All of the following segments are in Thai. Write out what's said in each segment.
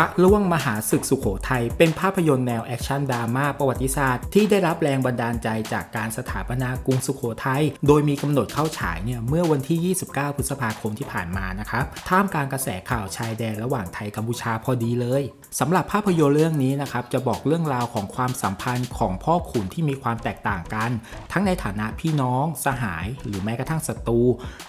ระล่วงมหาศึกสุขโขทัยเป็นภาพยนตร์แนวแอคชั่นดราม่าประวัติศาสตร์ที่ได้รับแรงบันดาลใจจากการสถาปนากรุงสุขโขทัยโดยมีกำหนดเข้าฉายเนี่ยเมื่อวันที่ 29 พฤษภาคมที่ผ่านมานะครับท่ามกลางกระแสข่าวชายแดนระหว่างไทยกัมพูชาพอดีเลยสำหรับภาพยนตร์เรื่องนี้นะครับจะบอกเรื่องราวของความสัมพันธ์ของพ่อขุนที่มีความแตกต่างกัน ทั้งในฐานะพี่น้องสหาย หรือแม้กระทั่งศัตรู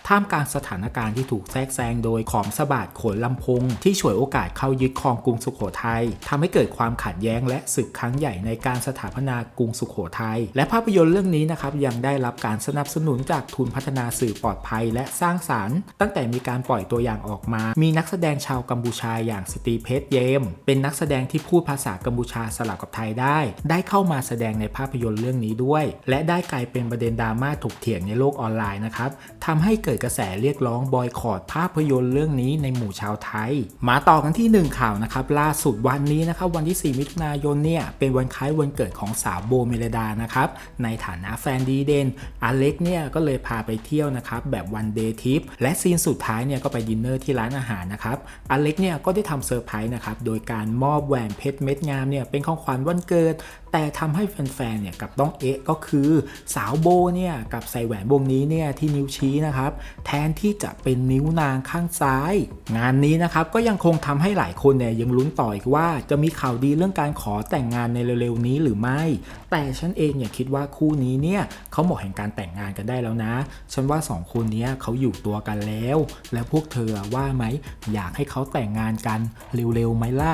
ท่ามกลางสถานการณ์ที่ถูกแทรกแซงโดยขอมสะบาดโขนลำพงที่ฉวยโอกาสเข้ายึดครองกรุงสุขโขทัยทำให้เกิดความขัดแย้งและศึกครั้งใหญ่ในการสถาปนากรุงสุขโขทัยและภาพยนตร์เรื่องนี้นะครับยังได้รับการสนับสนุนจากทุนพัฒนาสื่อปลอดภัย และสร้างสารรค์ ตั้งแต่มีการปล่อยตัวอย่างออกมา มีนักแสดงชาวกัมพูชาอย่างสตีเพชเยม เป็นนักแสดงที่พูดภาษากัมพูชาสลับกับไทยได้ ได้เข้ามาแสดงในภาพยนตร์เรื่องนี้ด้วย และได้กลายเป็นประเด็นดราม่าถกเถียงในโลกออนไลน์นะครับทำให้เกิดกระแสเรียกร้องบอยคอรดภาพยนตร์เรื่องนี้ในหมู่ชาวไทย มาต่อกันที่หนึ่งข่าวนะครับล่าสุดวันนี้นะครับวันที่ 4 มิถุนายนเนี่ยเป็นวันคล้ายวันเกิดของสาวโบเมลดานะครับในฐานะแฟนดีเด่นอเล็กเนี่ยก็เลยพาไปเที่ยวนะครับแบบวันเดย์ทริปและซีนสุดท้ายเนี่ยก็ไปดินเนอร์ที่ร้านอาหารนะครับอเล็กเนี่ยก็ได้ทำเซอร์ไพรส์นะครับโดยการมอบแหวนเพชรเม็ดงามเนี่ยเป็นของขวัญวันเกิด แต่ทำให้แฟนๆเนี่ยกับต้องเอ๊ะก็คือสาวโบเนี่ยกับใส่แหวนวงนี้เนี่ยที่นิ้วชี้นะครับแทนที่จะเป็นนิ้วนางข้างซ้าย งานนี้นะครับก็ยังคงทำให้หลายคนเนี่ยยังลุ้นต่ออีกว่าจะมีข่าวดีเรื่องการขอแต่งงานในเร็วๆนี้หรือไม่ แต่ฉันเองเนี่ยคิดว่าคู่นี้เนี่ยเขาเหมาะแห่งการแต่งงานกันได้แล้วนะ ฉันว่าสองคนนี้เขาอยู่ตัวกันแล้ว แล้วพวกเธอว่าไหมอยากให้เขาแต่งงานกันเร็วๆไหมล่ะ